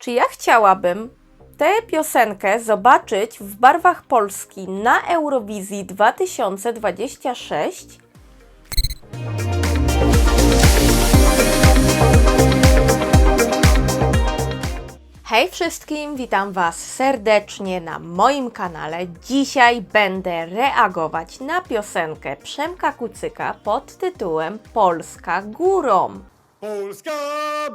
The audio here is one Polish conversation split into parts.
Czy ja chciałabym tę piosenkę zobaczyć w barwach Polski na Eurowizji 2026? Hej wszystkim, witam Was serdecznie na moim kanale. Dzisiaj będę reagować na piosenkę Przemka Kucyka pod tytułem Polska górą. Polska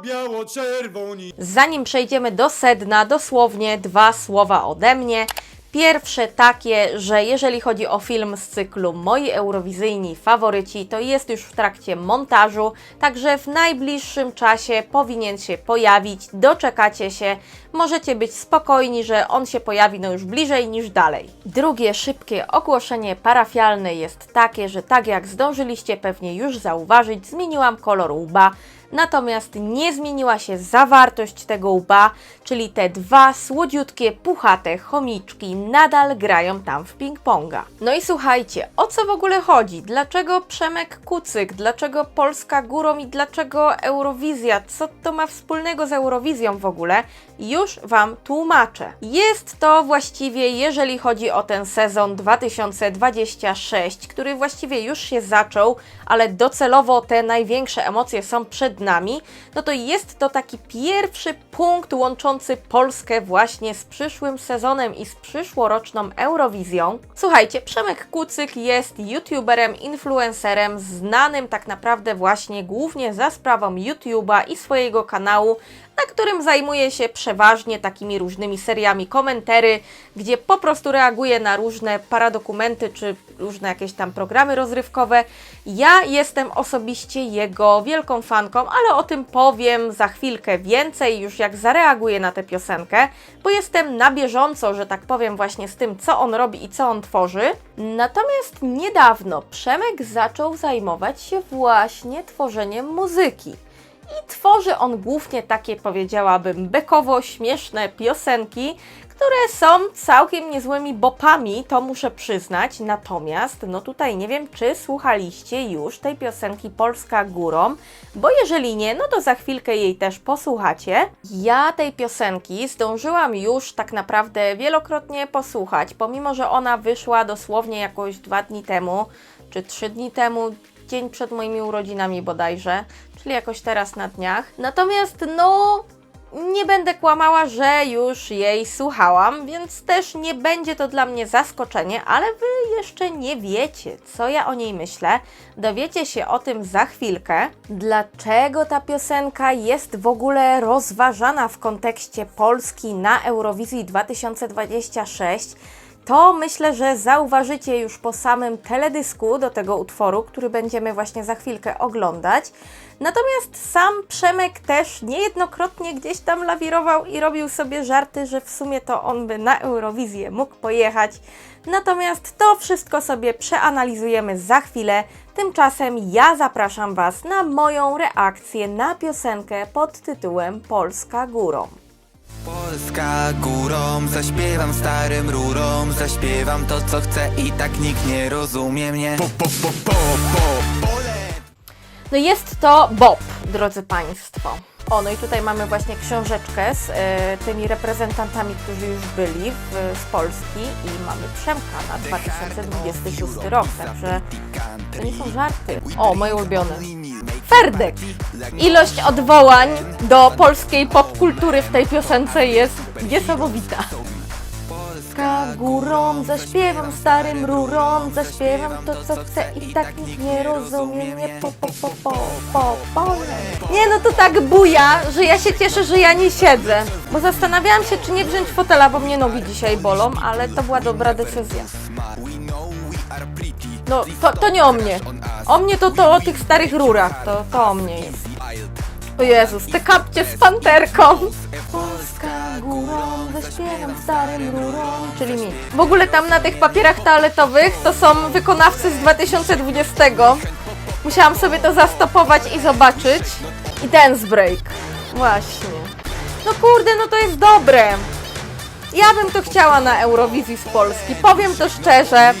biało-czerwoni. Zanim przejdziemy do sedna, dosłownie dwa słowa ode mnie. Pierwsze takie, że jeżeli chodzi o film z cyklu Moi Eurowizyjni Faworyci, to jest już w trakcie montażu, także w najbliższym czasie powinien się pojawić. Doczekacie się, możecie być spokojni, że on się pojawi no już bliżej niż dalej. Drugie szybkie ogłoszenie parafialne jest takie, że tak jak zdążyliście pewnie już zauważyć, zmieniłam kolor łba. Natomiast nie zmieniła się zawartość tego łba, czyli te dwa słodziutkie, puchate chomiczki nadal grają tam w ping-ponga. No i słuchajcie, o co w ogóle chodzi? Dlaczego Przemek Kucyk? Dlaczego Polska górą i dlaczego Eurowizja? Co to ma wspólnego z Eurowizją w ogóle? Już Wam tłumaczę. Jest to właściwie, jeżeli chodzi o ten sezon 2026, który właściwie już się zaczął, ale docelowo te największe emocje są przed nami, no to jest to taki pierwszy punkt łączący Polskę właśnie z przyszłym sezonem i z przyszłoroczną Eurowizją. Słuchajcie, Przemek Kucyk jest youtuberem, influencerem, znanym tak naprawdę właśnie głównie za sprawą YouTube'a i swojego kanału, na którym zajmuje się przeważnie takimi różnymi seriami komentary, gdzie po prostu reaguje na różne paradokumenty czy różne jakieś tam programy rozrywkowe. Ja jestem osobiście jego wielką fanką, ale o tym powiem za chwilkę więcej, już jak zareaguję na tę piosenkę, bo jestem na bieżąco, że tak powiem, właśnie z tym, co on robi i co on tworzy. Natomiast niedawno Przemek zaczął zajmować się właśnie tworzeniem muzyki. I tworzy on głównie takie, powiedziałabym, bekowo-śmieszne piosenki, które są całkiem niezłymi bopami, to muszę przyznać. Natomiast, no tutaj nie wiem, czy słuchaliście już tej piosenki Polska Górą, bo jeżeli nie, no to za chwilkę jej też posłuchacie. Ja tej piosenki zdążyłam już tak naprawdę wielokrotnie posłuchać, pomimo że ona wyszła dosłownie jakoś dwa dni temu, czy trzy dni temu, dzień przed moimi urodzinami bodajże, czyli jakoś teraz na dniach. Natomiast no nie będę kłamała, że już jej słuchałam, więc też nie będzie to dla mnie zaskoczenie, ale wy jeszcze nie wiecie, co ja o niej myślę. Dowiecie się o tym za chwilkę. Dlaczego ta piosenka jest w ogóle rozważana w kontekście Polski na Eurowizji 2026? To myślę, że zauważycie już po samym teledysku do tego utworu, który będziemy właśnie za chwilkę oglądać. Natomiast sam Przemek też niejednokrotnie gdzieś tam lawirował i robił sobie żarty, że w sumie to on by na Eurowizję mógł pojechać. Natomiast to wszystko sobie przeanalizujemy za chwilę. Tymczasem ja zapraszam Was na moją reakcję na piosenkę pod tytułem Polska górą. Polska górą, zaśpiewam starym rurom Zaśpiewam to co chcę i tak nikt nie rozumie mnie Po, po, po, po, po, pole. No jest to Bob, drodzy Państwo. O, no i tutaj mamy właśnie książeczkę z e, tymi reprezentantami, którzy już byli w, z Polski i mamy Przemka na 2026 rok, także to nie są żarty. O, moje ulubione. Ferdek! Ilość odwołań do polskiej popkultury w tej piosence jest niesamowita. Polska górą, zaśpiewam starym rurom, zaśpiewam to co chcę i tak nikt nie rozumie mnie po po po po po po Nie no to tak buja, że ja się cieszę, że ja nie siedzę, bo zastanawiałam się czy nie wziąć fotela, bo mnie nogi dzisiaj bolą, ale to była dobra decyzja. No to, to nie o mnie, o mnie to to o tych starych rurach, to, to o mnie jest. O Jezus, te kapcie z panterką. Polska górą, zaśpiewam starym rurom, czyli mi. W ogóle tam na tych papierach toaletowych to są wykonawcy z 2020. Musiałam sobie to zastopować i zobaczyć. I dance break. Właśnie. No kurde, no to jest dobre. Ja bym to chciała na Eurowizji z Polski. Powiem to szczerze.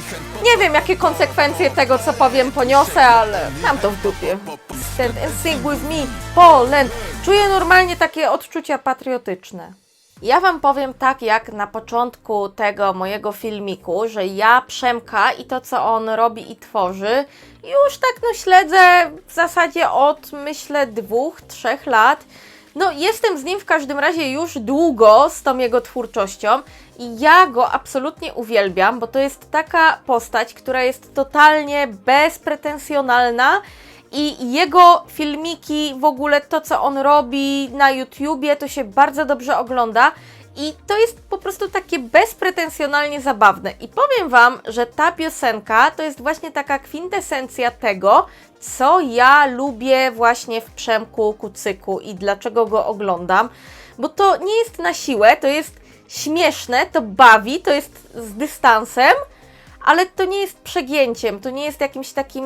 Nie wiem, jakie konsekwencje tego, co powiem, poniosę, ale mam to w dupie. accent and sing with me, Poland. Czuję normalnie takie odczucia patriotyczne. Ja Wam powiem tak, jak na początku tego mojego filmiku, że ja Przemka i to, co on robi i tworzy, już tak no śledzę w zasadzie od myślę dwóch, trzech lat. No, jestem z nim w każdym razie już długo z tą jego twórczością i ja go absolutnie uwielbiam, bo to jest taka postać, która jest totalnie bezpretensjonalna i jego filmiki, w ogóle to, co on robi na YouTubie, to się bardzo dobrze ogląda. I to jest po prostu takie bezpretensjonalnie zabawne. I powiem Wam, że ta piosenka to jest właśnie taka kwintesencja tego, co ja lubię właśnie w Przemku Kucyku i dlaczego go oglądam. Bo to nie jest na siłę, to jest śmieszne, to bawi, to jest z dystansem, ale to nie jest przegięciem, to nie jest jakimś takim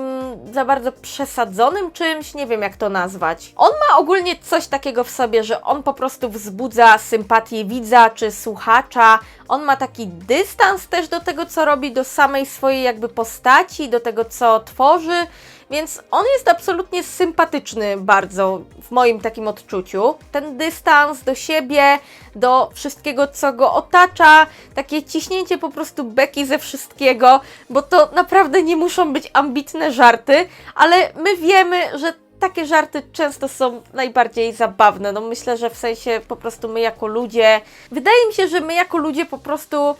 za bardzo przesadzonym czymś, nie wiem jak to nazwać. On ma ogólnie coś takiego w sobie, że on po prostu wzbudza sympatię widza czy słuchacza. On ma taki dystans też do tego, co robi, do samej swojej jakby postaci, do tego, co tworzy. Więc on jest absolutnie sympatyczny bardzo w moim takim odczuciu. Ten dystans do siebie, do wszystkiego, co go otacza, takie ciśnięcie po prostu beki ze wszystkiego, bo to naprawdę nie muszą być ambitne żarty, ale my wiemy, że takie żarty często są najbardziej zabawne. No myślę, że w sensie po prostu my jako ludzie, wydaje mi się, że my jako ludzie po prostu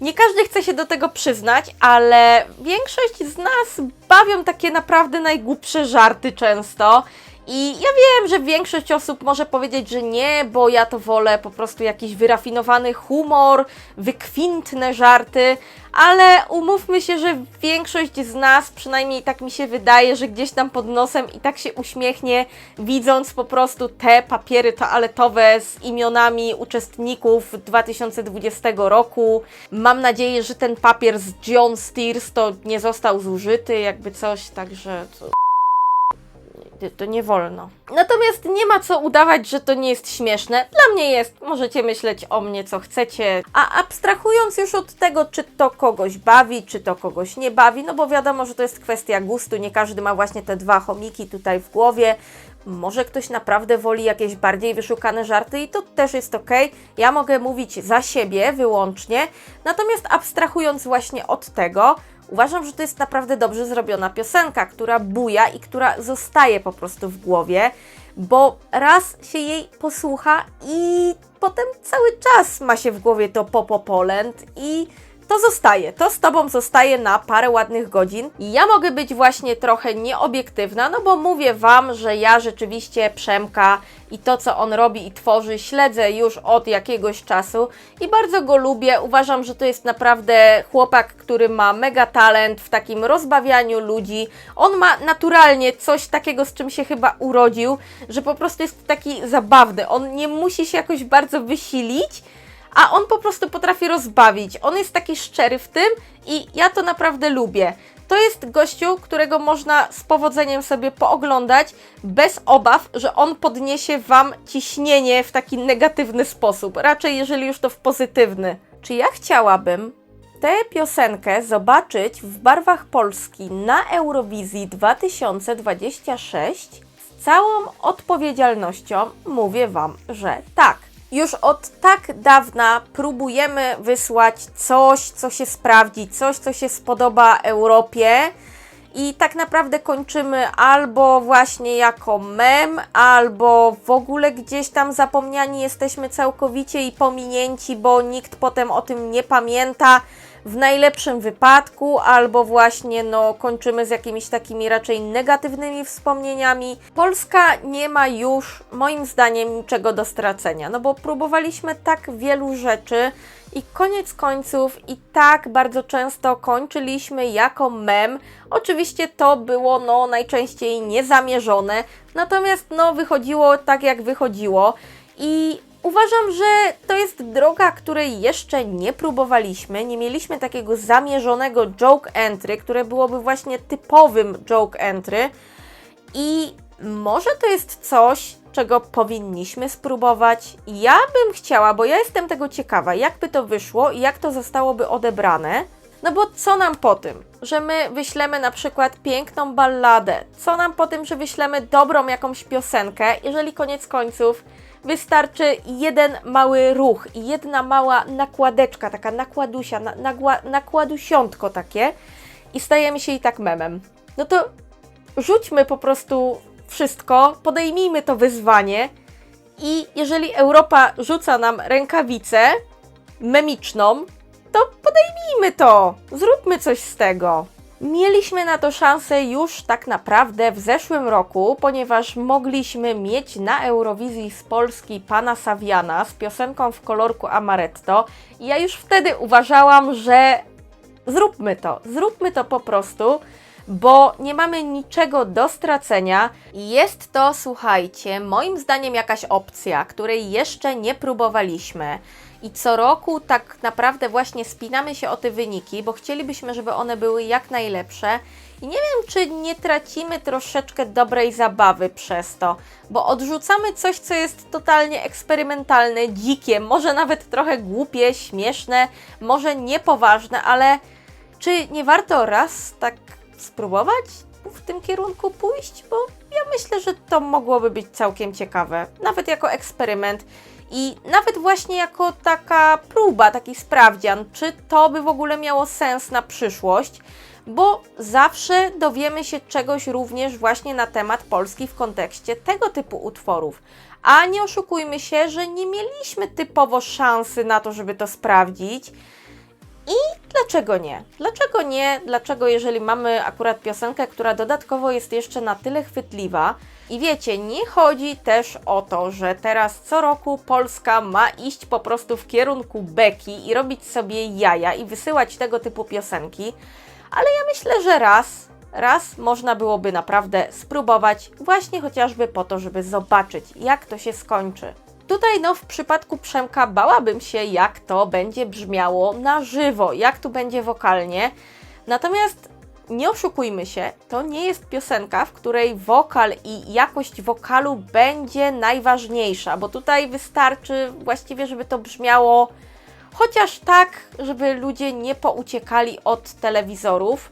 nie każdy chce się do tego przyznać, ale większość z nas bawią takie naprawdę najgłupsze żarty często. I ja wiem, że większość osób może powiedzieć, że nie, bo ja to wolę po prostu jakiś wyrafinowany humor, wykwintne żarty, ale umówmy się, że większość z nas, przynajmniej tak mi się wydaje, że gdzieś tam pod nosem i tak się uśmiechnie, widząc po prostu te papiery toaletowe z imionami uczestników 2020 roku. Mam nadzieję, że ten papier z John Steers to nie został zużyty, jakby coś, także to nie wolno. Natomiast nie ma co udawać, że to nie jest śmieszne. Dla mnie jest. Możecie myśleć o mnie co chcecie. A abstrahując już od tego, czy to kogoś bawi, czy to kogoś nie bawi, no bo wiadomo, że to jest kwestia gustu. Nie każdy ma właśnie te dwa chomiki tutaj w głowie. Może ktoś naprawdę woli jakieś bardziej wyszukane żarty i to też jest ok. Ja mogę mówić za siebie wyłącznie. Natomiast abstrahując właśnie od tego, Uważam, że to jest naprawdę dobrze zrobiona piosenka, która buja i która zostaje po prostu w głowie, bo raz się jej posłucha i potem cały czas ma się w głowie to Popo Poland i to zostaje, to z Tobą zostaje na parę ładnych godzin. I ja mogę być właśnie trochę nieobiektywna, no bo mówię Wam, że ja rzeczywiście Przemka i to, co on robi i tworzy, śledzę już od jakiegoś czasu i bardzo go lubię. Uważam, że to jest naprawdę chłopak, który ma mega talent w takim rozbawianiu ludzi. On ma naturalnie coś takiego, z czym się chyba urodził, że po prostu jest taki zabawny. On nie musi się jakoś bardzo wysilić, a on po prostu potrafi rozbawić. On jest taki szczery w tym i ja to naprawdę lubię. To jest gościu, którego można z powodzeniem sobie pooglądać, bez obaw, że on podniesie Wam ciśnienie w taki negatywny sposób. Raczej, jeżeli już to w pozytywny. Czy ja chciałabym tę piosenkę zobaczyć w barwach Polski na Eurowizji 2026? Z całą odpowiedzialnością mówię Wam, że tak. Już od tak dawna próbujemy wysłać coś, co się sprawdzi, coś, co się spodoba Europie. I tak naprawdę kończymy albo właśnie jako mem, albo w ogóle gdzieś tam zapomniani jesteśmy całkowicie i pominięci, bo nikt potem o tym nie pamięta w najlepszym wypadku, albo właśnie no, kończymy z jakimiś takimi raczej negatywnymi wspomnieniami. Polska nie ma już, moim zdaniem, niczego do stracenia, no bo próbowaliśmy tak wielu rzeczy i koniec końców i tak bardzo często kończyliśmy jako mem. Oczywiście to było no, najczęściej niezamierzone, natomiast no, wychodziło tak jak wychodziło i Uważam, że to jest droga, której jeszcze nie próbowaliśmy. Nie mieliśmy takiego zamierzonego joke entry, które byłoby właśnie typowym joke entry. I może to jest coś, czego powinniśmy spróbować. Ja bym chciała, bo ja jestem tego ciekawa, jak by to wyszło i jak to zostałoby odebrane. No bo co nam po tym, że my wyślemy na przykład piękną balladę? Co nam po tym, że wyślemy dobrą jakąś piosenkę, jeżeli koniec końców wystarczy jeden mały ruch i jedna mała nakładeczka, taka nakładusia, na, nagła, nakładusiątko takie i stajemy się i tak memem. No to rzućmy po prostu wszystko, podejmijmy to wyzwanie i jeżeli Europa rzuca nam rękawicę memiczną, to podejmijmy to, zróbmy coś z tego. Mieliśmy na to szansę już tak naprawdę w zeszłym roku, ponieważ mogliśmy mieć na Eurowizji z Polski pana Saviana z piosenką w kolorku Amaretto. Ja już wtedy uważałam, że zróbmy to, zróbmy to po prostu, bo nie mamy niczego do stracenia. Jest to, słuchajcie, moim zdaniem jakaś opcja, której jeszcze nie próbowaliśmy. I co roku tak naprawdę właśnie spinamy się o te wyniki, bo chcielibyśmy, żeby one były jak najlepsze. I nie wiem, czy nie tracimy troszeczkę dobrej zabawy przez to, bo odrzucamy coś, co jest totalnie eksperymentalne, dzikie, może nawet trochę głupie, śmieszne, może niepoważne, ale czy nie warto raz tak spróbować w tym kierunku pójść? Bo ja myślę, że to mogłoby być całkiem ciekawe, nawet jako eksperyment i nawet właśnie jako taka próba, taki sprawdzian, czy to by w ogóle miało sens na przyszłość, bo zawsze dowiemy się czegoś również właśnie na temat Polski w kontekście tego typu utworów. A nie oszukujmy się, że nie mieliśmy typowo szansy na to, żeby to sprawdzić. I dlaczego nie? Dlaczego nie? Dlaczego, jeżeli mamy akurat piosenkę, która dodatkowo jest jeszcze na tyle chwytliwa? I wiecie, nie chodzi też o to, że teraz co roku Polska ma iść po prostu w kierunku beki i robić sobie jaja i wysyłać tego typu piosenki, ale ja myślę, że raz, raz można byłoby naprawdę spróbować, właśnie chociażby po to, żeby zobaczyć, jak to się skończy. Tutaj, no, w przypadku Przemka bałabym się, jak to będzie brzmiało na żywo, jak tu będzie wokalnie. Natomiast nie oszukujmy się, to nie jest piosenka, w której wokal i jakość wokalu będzie najważniejsza, bo tutaj wystarczy właściwie, żeby to brzmiało chociaż tak, żeby ludzie nie pouciekali od telewizorów.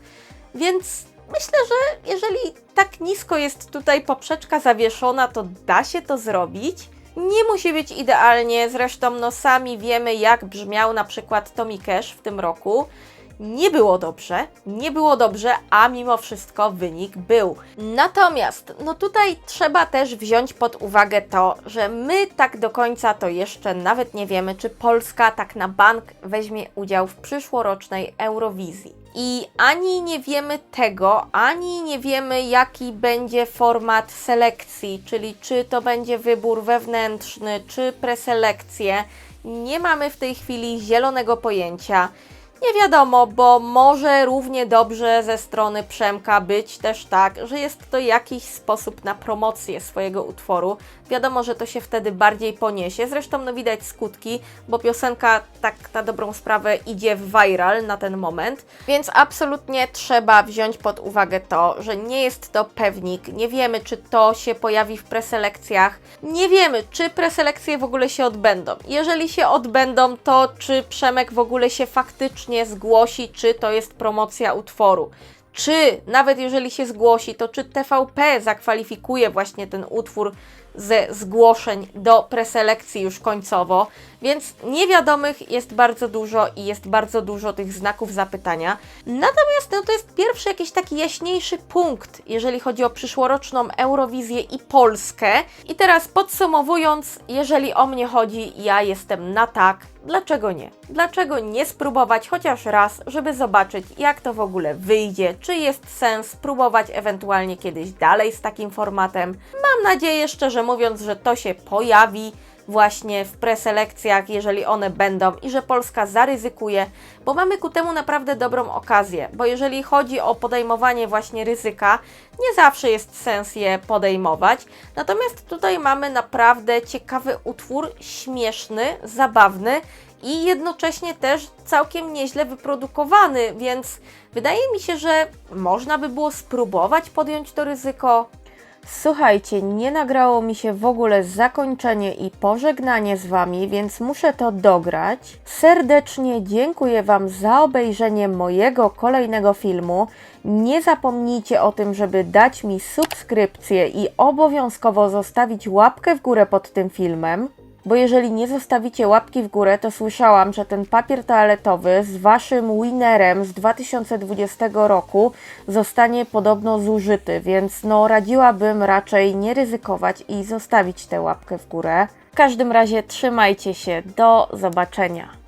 Więc myślę, że jeżeli tak nisko jest tutaj poprzeczka zawieszona, to da się to zrobić. Nie musi być idealnie, zresztą no sami wiemy jak brzmiał na przykład Tommy Cash w tym roku. Nie było dobrze, nie było dobrze, a mimo wszystko wynik był. Natomiast, no tutaj trzeba też wziąć pod uwagę to, że my tak do końca to jeszcze nawet nie wiemy, czy Polska tak na bank weźmie udział w przyszłorocznej Eurowizji. I ani nie wiemy tego, ani nie wiemy, jaki będzie format selekcji, czyli czy to będzie wybór wewnętrzny, czy preselekcje. Nie mamy w tej chwili zielonego pojęcia. Nie wiadomo, bo może równie dobrze ze strony Przemka być też tak, że jest to jakiś sposób na promocję swojego utworu. Wiadomo, że to się wtedy bardziej poniesie. Zresztą no widać skutki, bo piosenka tak na dobrą sprawę idzie w viral na ten moment. Więc absolutnie trzeba wziąć pod uwagę to, że nie jest to pewnik. Nie wiemy, czy to się pojawi w preselekcjach. Nie wiemy, czy preselekcje w ogóle się odbędą. Jeżeli się odbędą, to czy Przemek w ogóle się faktycznie zgłosi, czy to jest promocja utworu. Czy nawet jeżeli się zgłosi, to czy TVP zakwalifikuje właśnie ten utwór ze zgłoszeń do preselekcji już końcowo, więc niewiadomych jest bardzo dużo i jest bardzo dużo tych znaków zapytania. Natomiast no, to jest pierwszy jakiś taki jaśniejszy punkt, jeżeli chodzi o przyszłoroczną Eurowizję i Polskę. I teraz podsumowując, jeżeli o mnie chodzi, ja jestem na tak. Dlaczego nie? Dlaczego nie spróbować chociaż raz, żeby zobaczyć, jak to w ogóle wyjdzie? Czy jest sens spróbować ewentualnie kiedyś dalej z takim formatem? Mam nadzieję, szczerze mówiąc, że to się pojawi właśnie w preselekcjach, jeżeli one będą i że Polska zaryzykuje, bo mamy ku temu naprawdę dobrą okazję, bo jeżeli chodzi o podejmowanie właśnie ryzyka, nie zawsze jest sens je podejmować. Natomiast tutaj mamy naprawdę ciekawy utwór, śmieszny, zabawny i jednocześnie też całkiem nieźle wyprodukowany, więc wydaje mi się, że można by było spróbować podjąć to ryzyko. Słuchajcie, nie nagrało mi się w ogóle zakończenie i pożegnanie z Wami, więc muszę to dograć. Serdecznie dziękuję Wam za obejrzenie mojego kolejnego filmu. Nie zapomnijcie o tym, żeby dać mi subskrypcję i obowiązkowo zostawić łapkę w górę pod tym filmem. Bo jeżeli nie zostawicie łapki w górę, to słyszałam, że ten papier toaletowy z waszym winerem z 2020 roku zostanie podobno zużyty, więc no radziłabym raczej nie ryzykować i zostawić tę łapkę w górę. W każdym razie trzymajcie się, do zobaczenia.